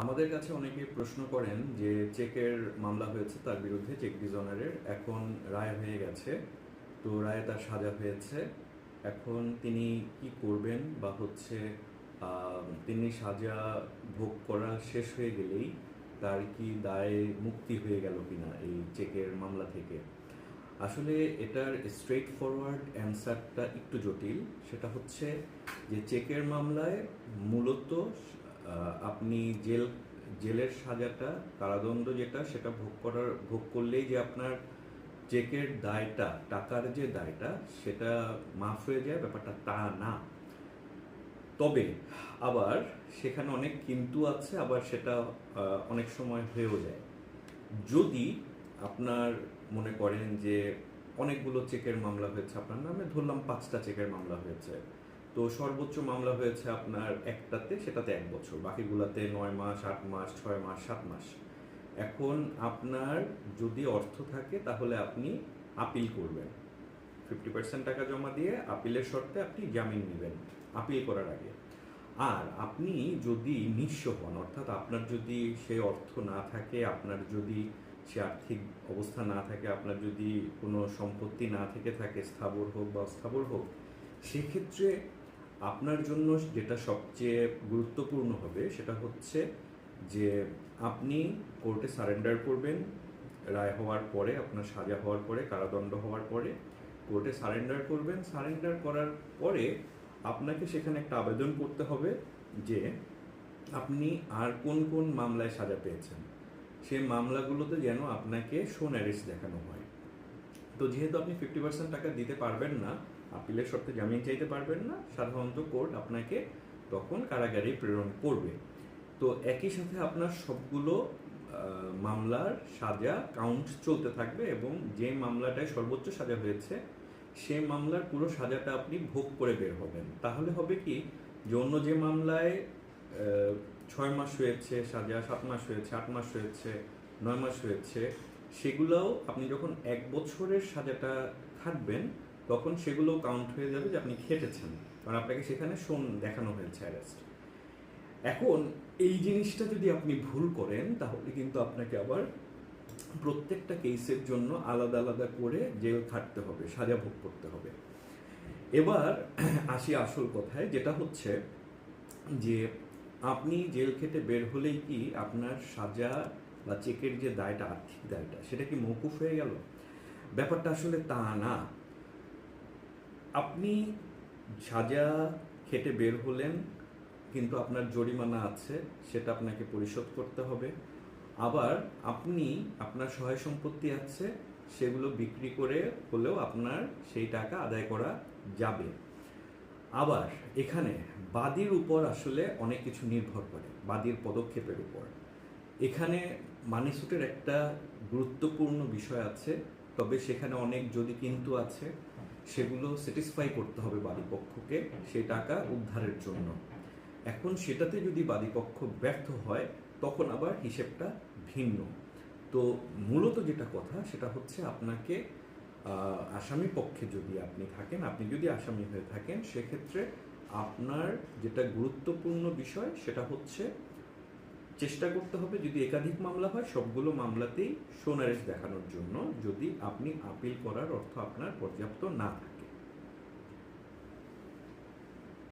আমাদের কাছে অনেকে প্রশ্ন করেন যে চেকের মামলা হয়েছে, তার বিরুদ্ধে চেক ডিজনারের। এখন রায় হয়ে গেছে, তো রায়ে তার সাজা হয়েছে। এখন তিনি কি করবেন বা হচ্ছে তিনি সাজা ভোগ করা শেষ হয়ে গেলেই তার কি দায়ে মুক্তি হয়ে গেল কিনা এই চেকের মামলা থেকে? আসলে এটার স্ট্রেট ফরওয়ার্ড অ্যান্সারটা একটু জটিল। সেটা হচ্ছে যে, চেকের মামলায় মূলত আপনি জেল, জেলের সাজাটা, কারাদণ্ড যেটা, সেটা ভোগ করার, ভোগ করলেই যে আপনার চেকের দায়টা, টাকার যে দায়টা, সেটা মাফ হয়ে যায়, ব্যাপারটা তা না। তবে আবার সেখানে অনেক কিন্তু আছে, আবার সেটা অনেক সময় হয়েও যায়। যদি আপনার মনে করেন যে অনেকগুলো চেকের মামলা হয়েছে আপনার নামে, ধরলাম পাঁচটা চেকের মামলা হয়েছে তো সর্বোচ্চ মামলা হয়েছে আপনার একটাতে, সেটাতে এক বছর। বাকিগুলাতে নয় মাস, আট মাস, ছয় মাস, সাত মাস। এখন আপনার যদি অর্থ থাকে, তাহলে আপনি আপিল করবেন। ফিফটি পার্সেন্ট টাকা জমা দিয়ে আপিলের শর্তে আপনি জামিন নেবেন, আপিল করার আগে। আর আপনি যদি নিঃস্ব হন, অর্থাৎ আপনার যদি সে অর্থ না থাকে, আপনার যদি সে আর্থিক অবস্থা না থাকে, আপনার যদি কোনো সম্পত্তি না থেকে থাকে, স্থাবর হোক বা অস্থাবর হোক, সেক্ষেত্রে আপনার জন্য যেটা সবচেয়ে গুরুত্বপূর্ণ হবে সেটা হচ্ছে যে আপনি কোর্টে সারেন্ডার করবেন, রায় হওয়ার পরে, আপনার সাজা হওয়ার পরে, কারাদণ্ড হওয়ার পরে কোর্টে সারেন্ডার করবেন। সারেন্ডার করার পরে আপনাকে সেখানে একটা আবেদন করতে হবে যে আপনি আর কোন কোন মামলায় সাজা পেয়েছেন। সেই মামলাগুলোতে যেন আপনাকে শোন অ্যারেস্ট দেখানো হয়। তো যেহেতু আপনি ফিফটি পার্সেন্ট টাকা দিতে পারবেন না আপিলের শর্তে জামিন চাইতে পারবেন না। সাধারণত কোর্ট আপনাকে তখন কারাগারে প্রেরণ করবে। তো একই সাথে আপনার সবগুলো মামলার সাজা কাউন্ট চলতে থাকবে এবং যে মামলাটায় সর্বোচ্চ সাজা হয়েছে, সে মামলার পুরো সাজাটা আপনি ভোগ করে বের হবেন। তাহলে হবে কি, যে অন্য যে মামলায় ছয় মাস হয়েছে সাজা, সাত মাস হয়েছে, আট মাস হয়েছে, নয় মাস হয়েছে, সেগুলোও আপনি যখন এক বছরের সাজাটা খাটবেন তখন সেগুলো কাউন্ট হয়ে যাবে যে আপনি খেটেছেন। কারণ আপনাকে সেখানে শোন দেখানো হয়েছে অ্যারেস্ট এখন এই জিনিসটা যদি আপনি ভুল করেন, তাহলে কিন্তু আপনাকে আবার প্রত্যেকটা কেসের জন্য আলাদা আলাদা করে জেল খাটতে হবে, সাজা ভোগ করতে হবে। এবার আসি আসল কথায়, যেটা হচ্ছে যে আপনি জেল খেতে বের হলেই কি আপনার সাজা বা চেকের যে দায়টা, আর্থিক দায়টা, সেটা কি মৌকুফ হয়ে গেল? ব্যাপারটা আসলে তা না। আপনি সাজা খেটে বের হলেন, কিন্তু আপনার জরিমানা আছে, সেটা আপনাকে পরিশোধ করতে হবে। আবার আপনি আপনার সহায় সম্পত্তি আছে, সেগুলো বিক্রি করে হলেও আপনার সেই টাকা আদায় করা যাবে। আবার এখানে বাদীর উপর আসলে অনেক কিছু নির্ভর করে, বাদীর পদক্ষেপের উপর। এখানে মানিসুটের একটা গুরুত্বপূর্ণ বিষয় আছে, তবে সেখানে অনেক যদি কিন্তু আছে। সেগুলো স্যাটিসফাই করতে হবে বাদীপক্ষকে সেই টাকা উদ্ধারের জন্য। এখন সেটাতে যদি বাদীপক্ষ ব্যর্থ হয়, তখন আবার হিসেবটা ভিন্ন। তো মূলত যেটা কথা, সেটা হচ্ছে আপনাকে আসামি পক্ষে যদি আপনি থাকেন, আপনি যদি আসামি হয়ে থাকেন, সেক্ষেত্রে আপনার যেটা গুরুত্বপূর্ণ বিষয়, সেটা হচ্ছে চেষ্টা করতে হবে যদি একাধিক মামলা হয়, সবগুলো মামলাতেই সোনারেস দেখানোর জন্য যদি আপনি আপিল করার অর্থ আপনার পর্যাপ্ত না থাকে।